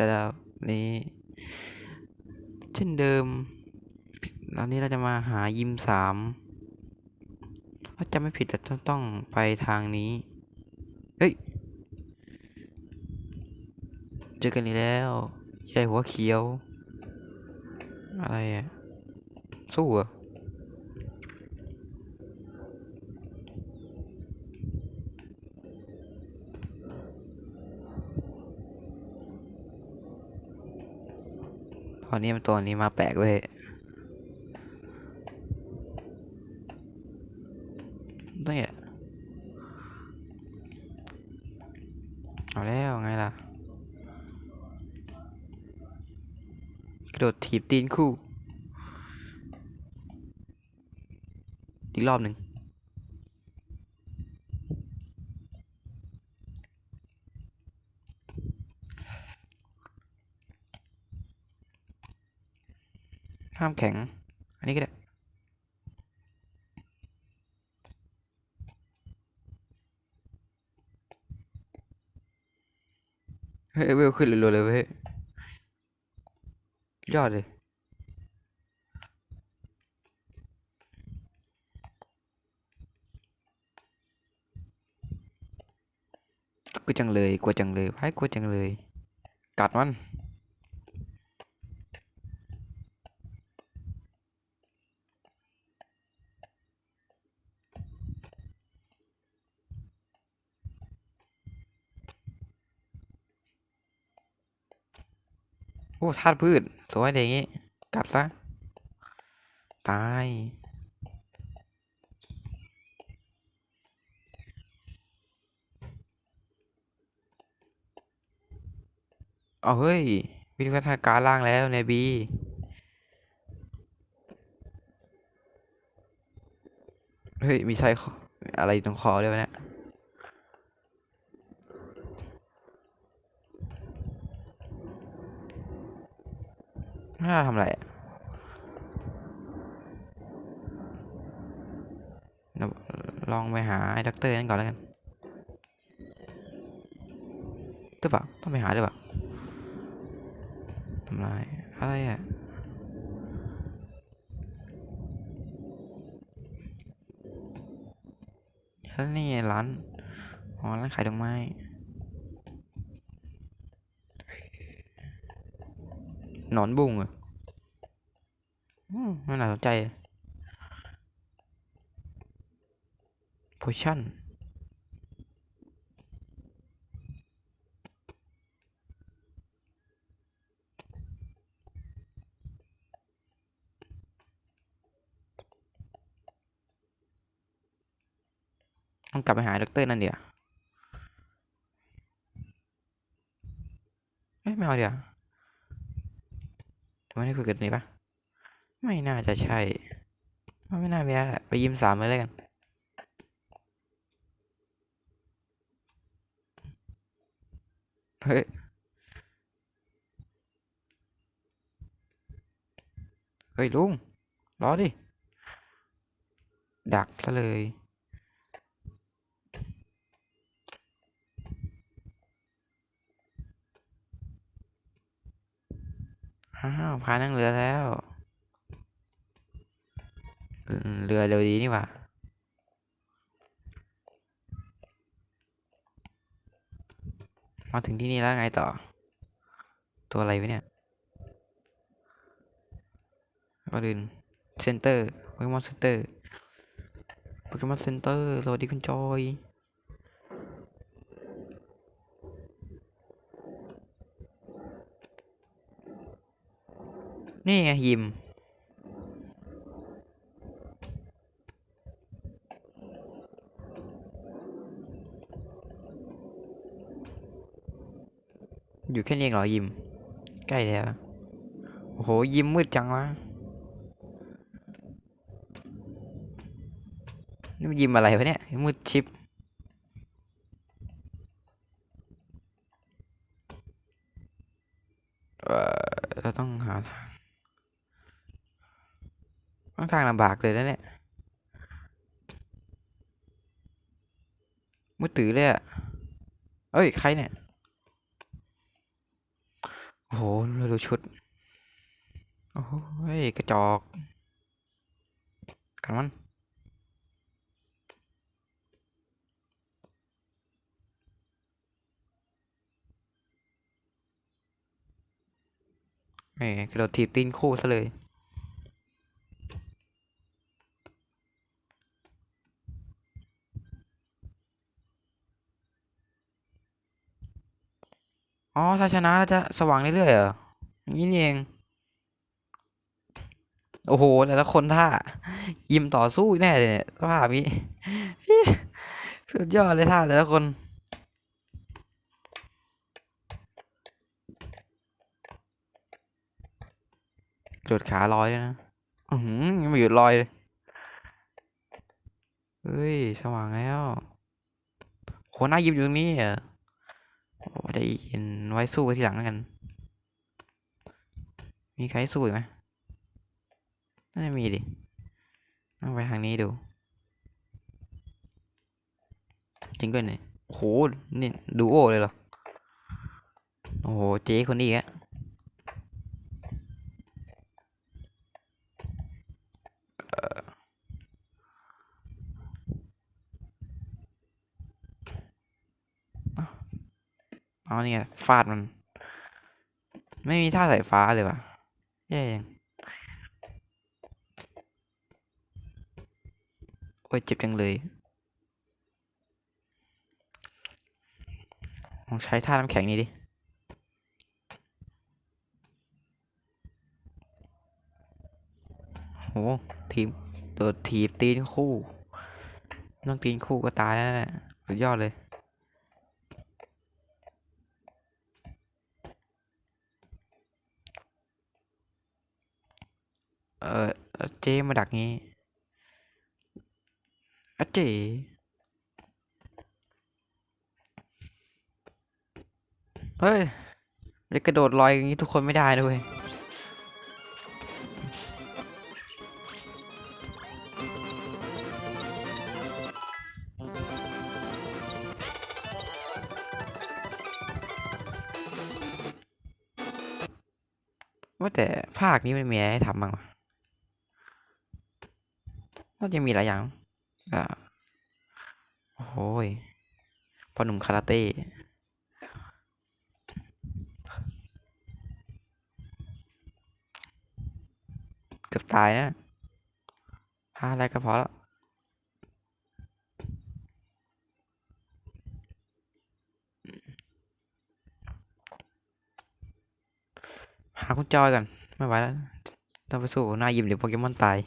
จะแล้วนี้ เช่นเดิมตอนนี้เราจะมาหายิมสามถ้าจำไม่ผิดเราต้องไปทางนี้เฮ้ย เจอกันอีกแล้วใช่หัวเขียว อะไรอะสู้อต อนนี้มันตัวนี้มาแปลกเว้ยต้องเนี่ยเอาแล้วไงล่ะ กระโดดถีบตีนคู่ อีกรอบหนึ่ง ห้ามแข็ง อันนี้ก็ได้เฮ้ยเวลขึ้นเร็วๆเลยเว้ยยอดเลยกลัวจังเลยกลัวจังเลยไอ้กลัวจังเลย กัดมัน ธาตุพืช สวยอย่างงี้ กัดซะ ตาย เอาเฮ้ย วิวัฒนาการล่างแล้วในบีเฮ้ย มีไส้คออะไรตรงคอด้วยวะ เนี่ยน่าทำอะไรลองไปหาไอ้ด็อกเตอร์นั่นก่อนแล้วกันหรือเปล่าต้องไปหาหรือเปล่าทำลายอะไรอะแล้วนี่ร้านอ๋อร้านขายดอกไม้หนอนบุ้งออืมมั นน่าสนใจโพชั่นต้องกลับไปหาด็อกเตอร์นั่นเดี๋ยวเอ้ยไม่เอาเดี๋ยวทำไมได้คุยกันนี่ปะ ไม่น่าจะใช่ว่ไม่น่ามีแล้วแหละไปยิมสามเลยแล้วกัน เฮ้ยเฮ้ยลุงรอดิ ดักซะเลยอ้าวพานั่งเรือแล้ว เรือเร็วดีนี่หว่ามาถึงที่นี่แล้วไงต่อ ตัวอะไรวะเนี่ยก็ดินเซ็นเตอร์โปเกมอนเซ็นเตอร์โปเกมอนเซ็นเตอร์สวัสดีคุณจอยนี่ไงยิม แค่นี้เองเหรอยิม ใกล้แล้ว โอ้โห ยิมมืดจังวะ นี่ยิมอะไรวะเนี่ย มืดชิปเออเราต้องหาทางค่อนข้างลำบากเลยนะเนี่ยมืดตื้อเลยอะเอ้ย ใครเนี่ย โอ้โหเราดูชุด โอ้โหเฮ้ยกระจอกกันมันแหมกระโดดถีบตีนคู่ซะเลย อ๋อ ถ้าชนะจะสว่างเรื่อยๆเหรออย่างนี้นี่เอง โอ้โห แต่ละคนท่า ยิมต่อสู้แน่เลยสภาพนี้สุดยอดเลยท่าแต่ละคนโดดขาลอยด้วยนะ อือหือยังไม่หยุดลอยเลยเฮ้ย สว่างแล้วโหน้ายิมอยู่ตรงนี้เหรอโอ้ ได้ยินไว้สู้กันทีหลังแล้วกัน มีใครสู้อีกไหมน่าจะมีดิต้องไปทางนี้ดู จริงด้วยเนี่ยโห นี่ดูโอเลยเหรอ โอ้โห เจ๊คนนี้อีกอะเอ่อเอ้า เอาเนี่ไงฟาดมัน ไม่มีท่าสายฟ้าเลยว่ะแย่ยังโอ้ยเจ็บจังเลยลองใช้ท่าน้ำแข็งนี้ดิ โห ทีมโดดถีบตีนคู่ ต้องตีนคู่ก็ตายแล้วนะเนี่ยสุดยอดเลย เออเจ๊มาดักงี้อเจ๊เฮ้ยจะกระโดดลอยอย่างนี้ทุกคนไม่ได้เว้ยว่าแต่ภาคนี้มันมีอะไรให้ทำบ้างวะ จะมีหลายอย่างอ่าโอ้โหยพอหนุ่มคาราเต้เกือบตายนะหาอะไรก็พอแล้วหาคุณจอยก่อนไม่ไหวแล้วต้องไปสู้หน้ายิมเดี๋ยวโปเกมอนตาย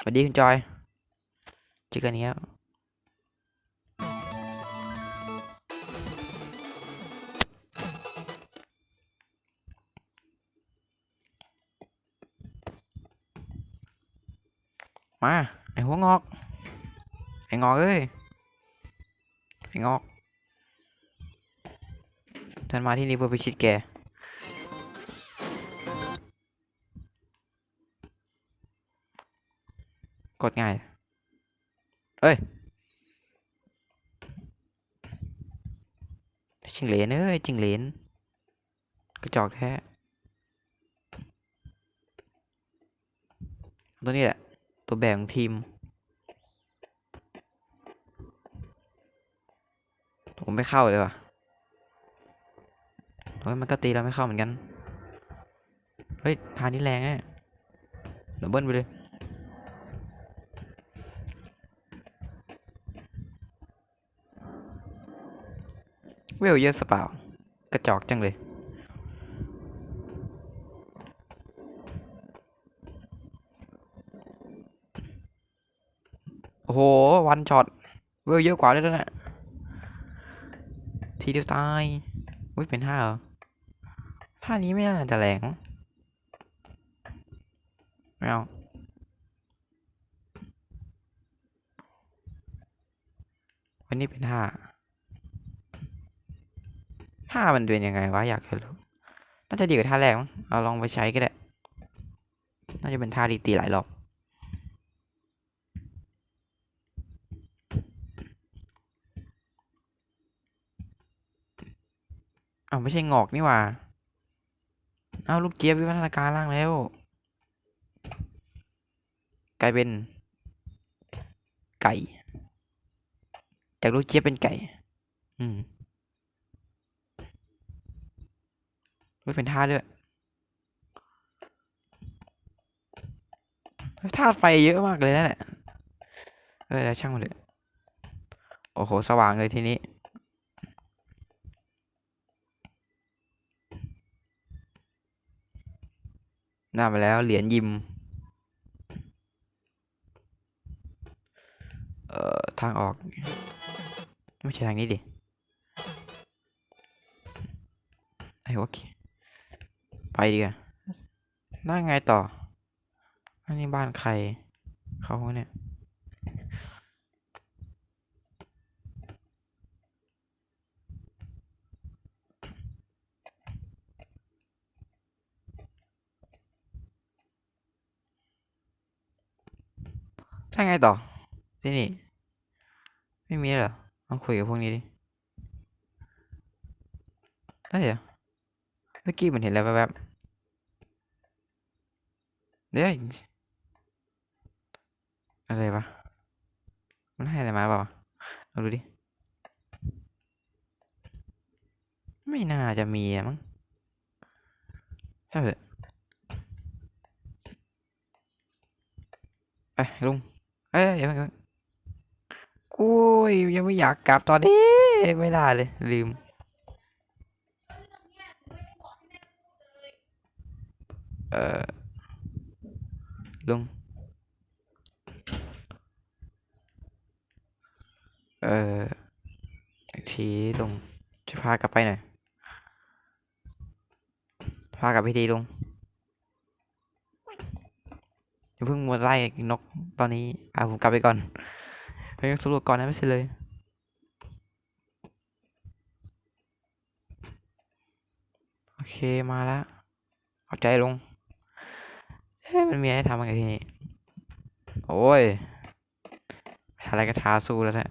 สวัส ดีคุณจอยเจอกันอีกแล้วมา ไอหัวงอก ไองอกเอ้ย ไองอกท่านมาที่นี่เพื่อไปชิดแก กดง่าย เอ้ยจิงเหลนเอ้ยจิงเหลนกระจอกแท้ตัวนี้แหละ ตัวแบ่งทีมผมไม่เข้าเลยว่ะเฮ้ยมันก็ตีเราไม่เข้าเหมือนกัน เฮ้ยทางนี้แรงเนี่ยดับเบิลไปเลย เวลเยอะสเปล่ากระจอกจังเลย โอ้โห วันช็อต เวลเยอะกว่าด้วยนะทีเดียวตายอุ้ยเป็นห้าเหรอท่านี้ไม่น่าจะแรงมั้งไม่เอาวันนี้เป็นห้า ท่ามันเป็นยังไงวะอยากจะรู้น่าจะดีกว่าท่าแรกมั้งเอาลองไปใช้ก็ได้น่าจะเป็นท่าดีตีหลายรอบเอาไม่ใช่งอกนี่ว่าเอาลูกเจี๊ยบวิวัฒนาการล่างแล้วกลายเป็นไก่ จากลูกเจี๊ยบเป็นไก่ อืม ไม่เป็นท่าด้วยธาตุไฟเยอะมากเลยนั่นแหละเออแล้วช่างมันเลยโอ้โห สว่างเลยทีนี้น้าไปแล้ว เหรียญยิม เอ่อ ทางออก ไม่ใช่ทางนี้ดิ ไอ้โอเค ไปดีกว่าน่าไงต่อ อันนี้บ้านใคร เขาเนี่ย ถ้าไงต่อ ที่นี่ ไม่มีเหรอต้องคุยกับพวกนี้ดิ ได้เหรอเมื่อกี้มันเห็นแล้วแวบๆ เดี๋ยวอะไรวะ มันให้อะไรมาเปล่าเราดูดิ ไม่น่าจะมีอะมั้งใช่าเถอะไปลุง เอ้ยอย่าเพิ่งกูยยังไม่อยากกลับตอนนี้ ไม่ได้เลย ลืมเออ ลง เอออีกทีลง จะพากลับไปหน่อย พากลับไปทีลงอย่าเพิ่งมัวไล่นกตอนนี้ อ่าผมกลับไปก่อนไปสำรวจก่อนนะไม่เสร็จเลยโอเค มาแล้วขอบใจลง เอ๊ะมันมีอะไรทำบ้างไงที่นี่ โอ้ยอะไรก็ท้าสู้แล้วแหละ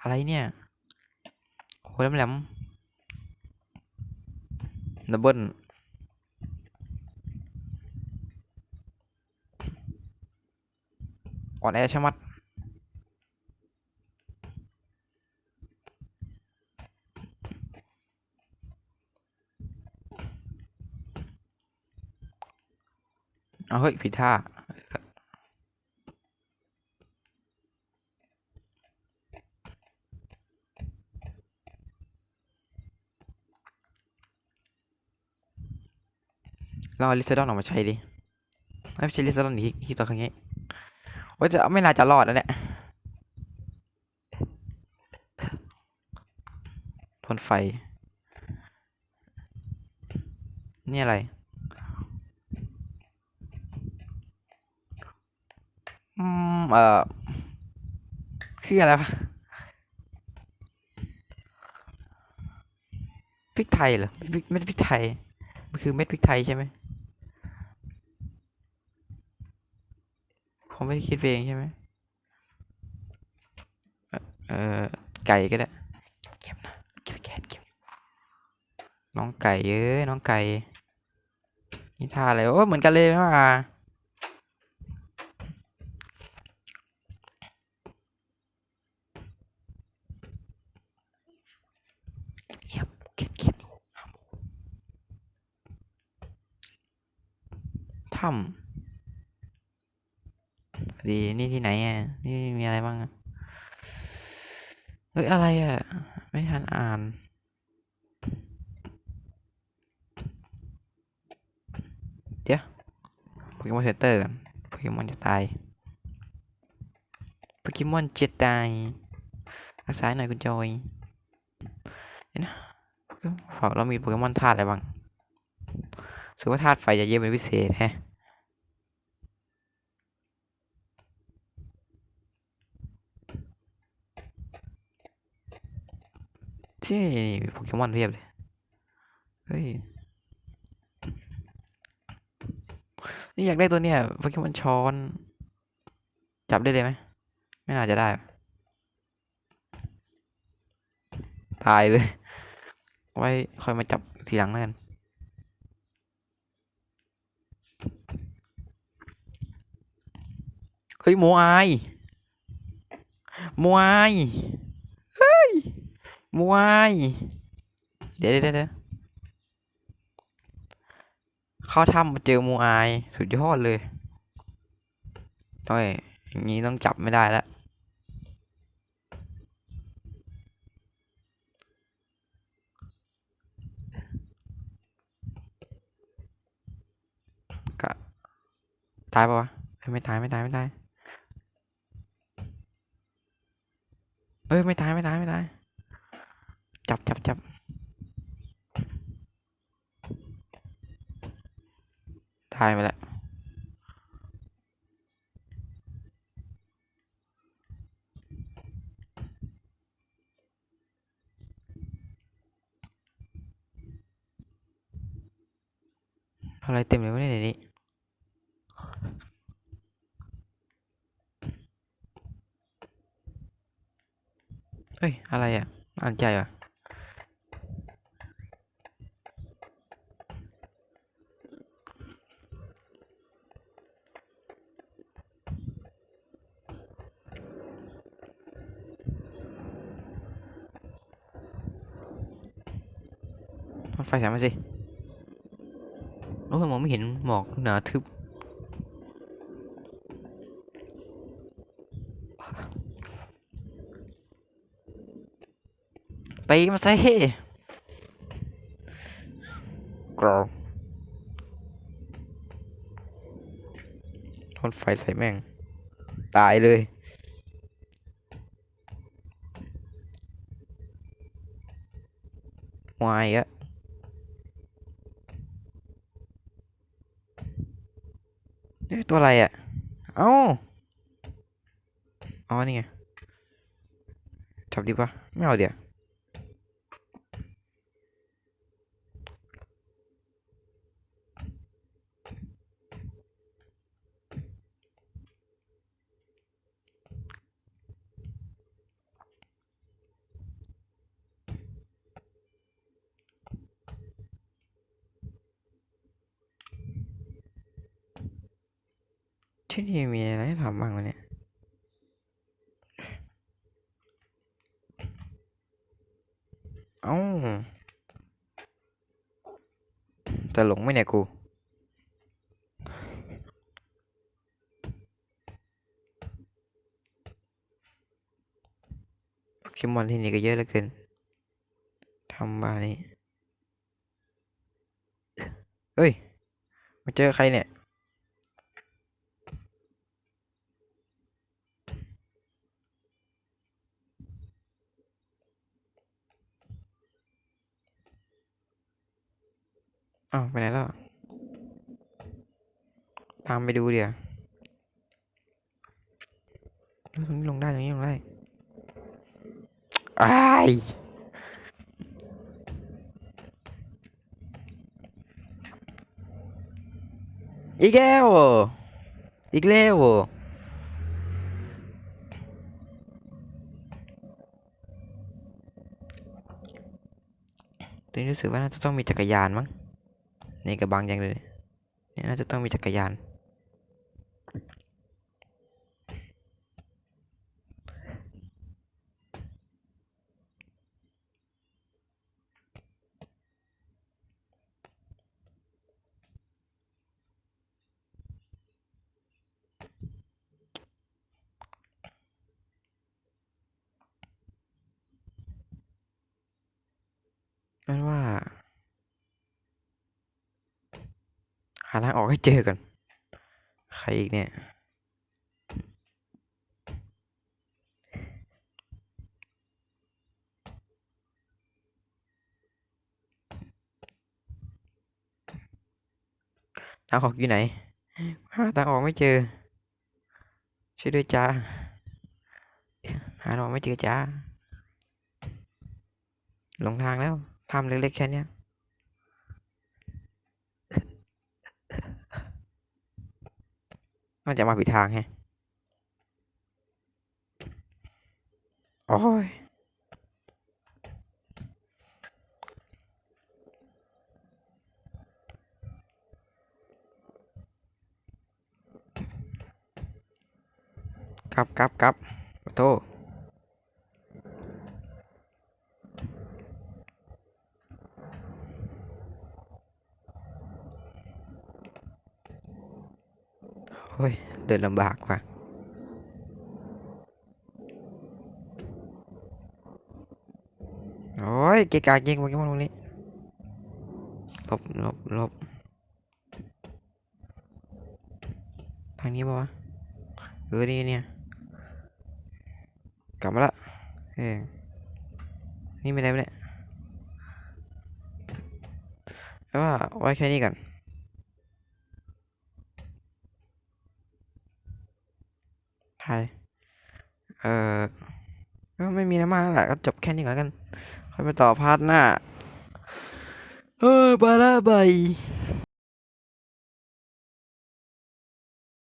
อะไรเนี่ยโอ้ยแหลมดับเบิลอ่อนแอชะมัด เอาเฮ้ยผิดท่าเราลิซาดอนออกมาใช้ดิไม่ใช่ลิซาดอนที่ที่ตัวครั้งนี้ว่าจะไม่น่าจะรอดแล้วเนี่ยทนไฟ นี่อะไร อืมเอ่อคืออะไรวะพริกไทยเหรอพริกเม็ดพริกไทย มันคือเม็ดพริกไทยใช่ไหมผมไม่ได้คิดเองใช่ไหมเออไก่ก็ได้ เก็บนะเก็บเก็บเก็บ น้องไก่เอ้ยน้องไก่นี่ท่าอะไรโอ้เหมือนกันเลยไม่ว่าเงียบเก็บเก็บถ้ำ ดีนี่ที่ไหนอะ นี่มีอะไรบ้างอะ เฮ้ย อะไรอะ ไม่ทันอ่าน เดี๋ยวโป เตอร์กันโปเกมอนจะตายโปเกมอนจะตายรักษาหน่อยคุณจอยเห็นนะโปเกเรามีโปเกมอนธาตุอะไรบ้างสึกว่าธาตุไฟจะเยอะเป็นพิเศษแฮะที่นี่มีโปเกมอนเพียบเลย เฮ้ย นี่อยากได้ตัวเนี้ยโปเกมอนช้อน จับได้เลยไหม ไม่น่าจะได้ ตายเลย ไว้ค่อยมาจับทีหลังแล้วกันเฮ้ยโมอายโมอายเฮ้ยโมอายเดี๋ยวเดี๋ยวเดี๋ยว เข้าถ้ำมาเจอโมอายสุดยอดเลยต้อยอย่างนี้ต้องจับไม่ได้แล้วก็ตายปะวะไม่ตายไม่ตายไม่ตายเอ้ยไม่ตายไม่ตายไม่ตายจับจับจับายไปแล้วอะไรเต็มเลยวะเนี่ยในนี้เฮ้ย อะไรอะ อ่านใจอะ ไฟแสงมาสิโอ้ยมองไม่เห็นหมอกหนาทึบไปมาสิกรอทนไฟใส่แม่ง ตายเลยวายอะเอ๊ะ ตัวอะไรอะเอ้า อ๋อ นี่ไงจับดีปะไม่เอาเดี๋ยว ที่นี่มีอะไรให้ทำบ้างวะเนี่ย เอ้า จะหลงไหมเนี่ยกู โปเกมอนที่นี่ก็เยอะเหลือเกินทำบ้านี่เฮ้ย มาเจอใครเนี่ย อ้าวไปไหนแล้วตามไปดูเดี๋ยวตรงนี้ลงได้ตรงนี้ลงได้อ้ายอีกแล้วอีกแล้วตอนนี้รู้สึกว่าน่าจะต้องมีจักรยานมั้ง นี่กระบังยังเลยเนี่ยน่าจะต้องมีจักรยาน นั่นว่า หาทางออกให้เจอก่อน ใครอีกเนี่ย ทางออกอยู่ไหนหาทางออกไม่เจอ ช่วยด้วยจ้า หาทางออกไม่เจอจ้า หลงทางแล้วทำเล็กๆแค่นี้ น่าจะมาผิดทางแฮะโอ้ยกลับกลับกลับโทษ ดินลำบากว่ะโอ้ยเกะกะเก่งโปเกมอนตรงนี้หลบหลบหลบทางนี้ปะวะเออนี่เนี่ย กลับมาละเออนี่ไม่ได้ปะเนี่ยเอาว่าไว้แค่นี้ก่อน ใช่เออก็ไม่มีอะไรมากแล้วแหละก็จบแค่นี้ก่อนแล้วกัน ค่อยไปต่อพาร์ทหน้า เออไปลาบาย